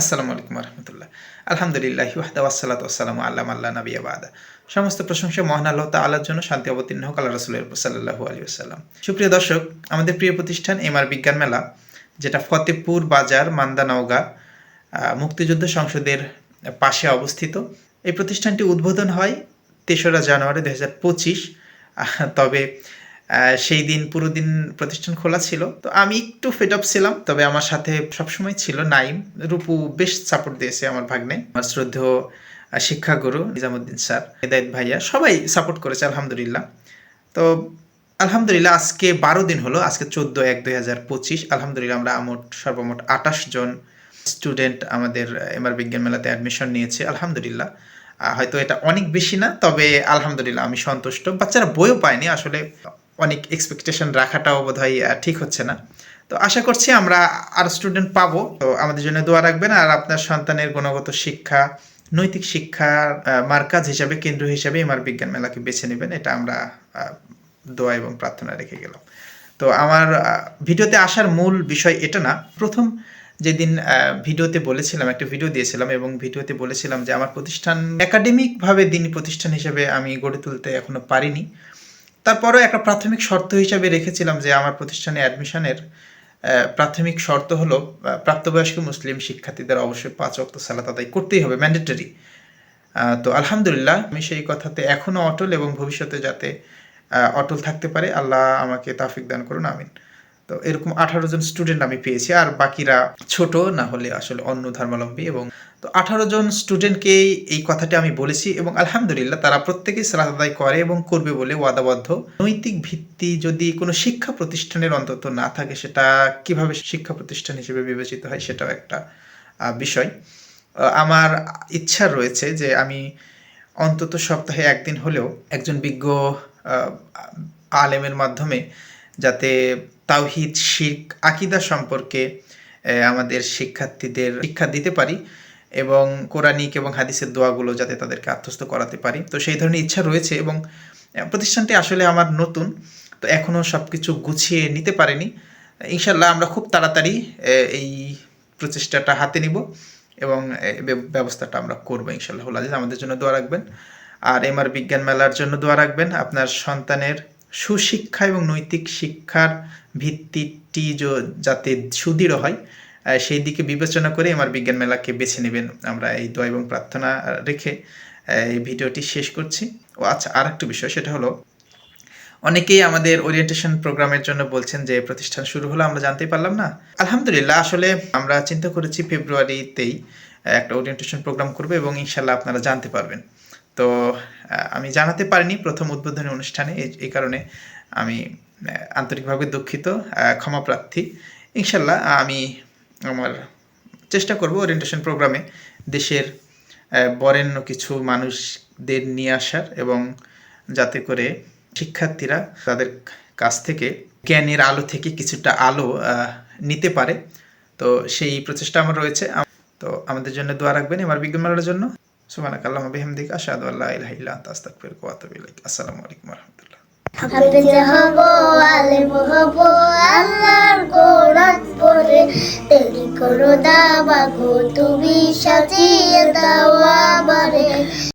আসসালামু আলাইকুম রহমতুল্লাহ আলহামদুলিল্লাহ ওয়াহদা ওয়াসালাত ওয়াসালামু আল্লাহ আল্লাহ নবী আবাদা সমস্ত প্রশংসা মহান আল্লাহ তাআলার জন্য শান্তি অবতীর্ণ হোক আল্লাহ রসুলের সাল্লাহু আলী আসাল্লাম সুপ্রিয় দর্শক, আমাদের প্রিয় প্রতিষ্ঠান এমআর বিজ্ঞান মেলা, যেটা ফতেপুর বাজার মান্দা নওগাঁ মুক্তিযুদ্ধ সংসদের পাশে অবস্থিত। এই প্রতিষ্ঠানটি উদ্বোধন হয় তেসরা জানুয়ারি দু হাজার পঁচিশ তবে সেই দিন পুরো দিন প্রতিষ্ঠান খোলা ছিল। তো আমি একটু ফেড আপ ছিলাম তবে আমার সাথে সবসময় ছিল নাইম। রূপু বেশ সাপোর্ট দিয়েছে আমার ভাগ্নে। আমার শ্রদ্ধেয় আহ, শিক্ষাগুরু নিজামুদ্দিন স্যার হেদায়ত ভাইয়া সবাই সাপোর্ট করেছে আলহামদুলিল্লাহ। তো আলহামদুলিল্লাহ আজকে বারো দিন হলো আজকে চোদ্দ এক দুই হাজার পঁচিশ। আলহামদুলিল্লাহ আমরা মোট সর্বমোট আটাশ জন স্টুডেন্ট আমাদের এমআর বিজ্ঞান মেলাতে অ্যাডমিশন নিয়েছে আলহামদুলিল্লাহ। হয়তো এটা অনেক বেশি না তবে আলহামদুলিল্লাহ আমি সন্তুষ্ট। বাচ্চারা বইও পায়নি আসলে অনেক এক্সপেকটেশন রাখাটাও বোধ ঠিক হচ্ছে না। তো আশা করছি আমরা আর স্টুডেন্ট পাবো। তো আমাদের জন্য দোয়া রাখবেন আর আপনার সন্তানের গুণগত শিক্ষা, নৈতিক শিক্ষার মার্কাজ হিসাবে, কেন্দ্র হিসাবে এমআর বিজ্ঞান মেলাকে বেছে নেবেন। এটা আমরা দোয়া এবং প্রার্থনা রেখে গেলাম। তো আমার ভিডিওতে আসার মূল বিষয় এটা না। প্রথম যেদিন ভিডিওতে বলেছিলাম, একটা ভিডিও দিয়েছিলাম এবং ভিডিওতে বলেছিলাম যে আমার প্রতিষ্ঠান একাডেমিকভাবে দিন প্রতিষ্ঠান হিসেবে আমি গড়ে তুলতে এখনও পারিনি। তারপরেও একটা প্রাথমিক শর্ত হিসাবে রেখেছিলাম যে আমার প্রতিষ্ঠানে অ্যাডমিশনের প্রাথমিক শর্ত হলো প্রাপ্তবয়স্ক মুসলিম শিক্ষার্থীদের অবশ্যই পাঁচ অক্ত সালাত আদায় করতেই হবে ম্যান্ডেটরি তো আলহামদুলিল্লাহ, আমি সেই কথাতে এখনও অটল এবং ভবিষ্যতে যাতে অটল থাকতে পারে, আল্লাহ আমাকে তাফিক দান করুন, আমিন। তো এরকম আঠারো জন স্টুডেন্ট আমি পেয়েছি, আর বাকিরা ছোট না হলে আসলে অন্য ধর্মাবলম্বী এবং তো আঠারো জন স্টুডেন্টকে এই কথাটি আমি বলেছি এবং আলহামদুলিল্লাহ তারা প্রত্যেকেই সালাত আদায় করে এবং করবে বলে ওয়াদাবদ্ধ। নৈতিক ভিত্তি যদি কোনো শিক্ষা প্রতিষ্ঠানের অন্তত না থাকে, সেটা কীভাবে শিক্ষা প্রতিষ্ঠান হিসেবে বিবেচিত হয় সেটাও একটা বিষয়। আমার ইচ্ছা রয়েছে যে আমি অন্তত সপ্তাহে একদিন হলেও একজন বিজ্ঞ আলেমের মাধ্যমে যাতে তাওহিদ শিখ আকিদা সম্পর্কে আমাদের শিক্ষার্থীদের শিক্ষা দিতে পারি। এবং কোরআনিক এবং হাদিসের দোয়াগুলো যাতে তাদেরকে আত্মস্থ করাতে পারি। তো সেই ধরনের ইচ্ছা রয়েছে এবং প্রতিষ্ঠানটি আসলে আমার নতুন, তো এখনও সব কিছু গুছিয়ে নিতে পারিনি। ইনশাল্লাহ আমরা খুব তাড়াতাড়ি এই প্রচেষ্টাটা হাতে নিব এবং ব্যবস্থাটা আমরা করব ইনশাল্লাহ আজিজ আমাদের জন্য দোয়া রাখবেন। আর এমআর বিজ্ঞান মেলার জন্য দোয়া রাখবেন। আপনার সন্তানের সুশিক্ষা এবং নৈতিক শিক্ষার ভিত্তিটি যাতে সুদৃঢ় হয়। সেই দিকে বিবেচনা করে এমআর বিজ্ঞান মেলাকে বেছে নেবেন আমরা এই দোয়া এবং প্রার্থনা রেখে এই ভিডিওটি শেষ করছি। ও আচ্ছা আর একটা বিষয়, সেটা হলো, অনেকেই আমাদের ওরিয়েন্টেশন প্রোগ্রামের জন্য বলছেন যে প্রতিষ্ঠান শুরু হলো, আমরা জানতেই পারলাম না। আলহামদুলিল্লাহ, আসলে আমরা চিন্তা করেছি ফেব্রুয়ারিতেই একটা ওরিয়েন্টেশন প্রোগ্রাম করবে এবং ইনশাল্লাহ আপনারা জানতে পারবেন। তো আমি জানাতে পারিনি প্রথম উদ্বোধনী অনুষ্ঠানে, এই- কারণে আমি আন্তরিকভাবে দুঃখিত ক্ষমা প্রার্থী। ইনশাল্লাহ আমি আমার চেষ্টা করব ওরিয়েন্টেশন প্রোগ্রামে দেশের বরেণ্য কিছু মানুষদের নিয়ে আসার এবং যাতে করে শিক্ষার্থীরা তাদের কাছ থেকে জ্ঞানের আলো থেকে কিছুটা আলো নিতে পারে। তো সেই প্রচেষ্টা আমার রয়েছে। তো আমাদের জন্য দোয়া রাখবেন আমার বিজ্ঞান মেলার জন্য। সুবহানাক আল্লাহুম্মা বিহামদিকা, আশহাদু আল্লা ইলাহা ইল্লা আনতা, আস্তাগফিরুকা ওয়া আতুবু ইলাইক। আসসালামু আলাইকুম রাহমাতুল্লাহ। আল্লাহর করো দাবা গো তুমি সাজিয়ে দাও আমারে।